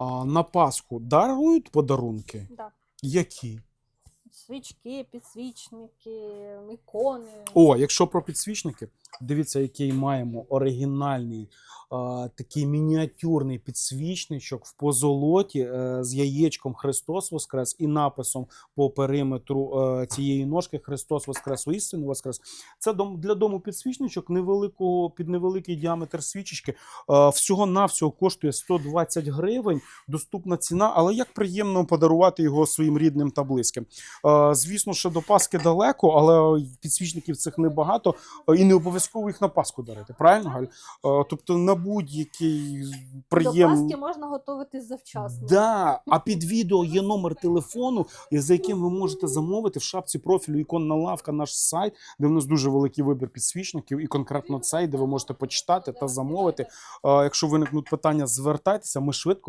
А на Пасху дарують подарунки? Да. Які? Свічки, підсвічники, ікони. О, якщо про підсвічники, дивіться, який маємо оригінальний а, такий мініатюрний підсвічничок в позолоті е, з яєчком Христос Воскрес і написом по периметру е, цієї ножки Христос Воскрес, істину Воскрес. Це дом для дому підсвічничок невеликого під невеликий діаметр свічечки. Е, всього навсього коштує 120 гривень. Доступна ціна, але як приємно подарувати його своїм рідним та близьким. Е, Звісно, ще до Пасхи далеко, але підсвічників цих небагато, е, і не обов'язково їх на Пасху дарити. Правильно, Галь? Е, Тобто на будь-який До приємний. Пасхи можна готувати завчасно. Да, а під відео є номер телефону, за яким ви можете замовити в шапці профілю іконна лавка, наш сайт, де в нас дуже великий вибір підсвічників, і конкретно цей, де ви можете почитати та замовити. Якщо виникнуть питання, звертайтеся, ми швидко.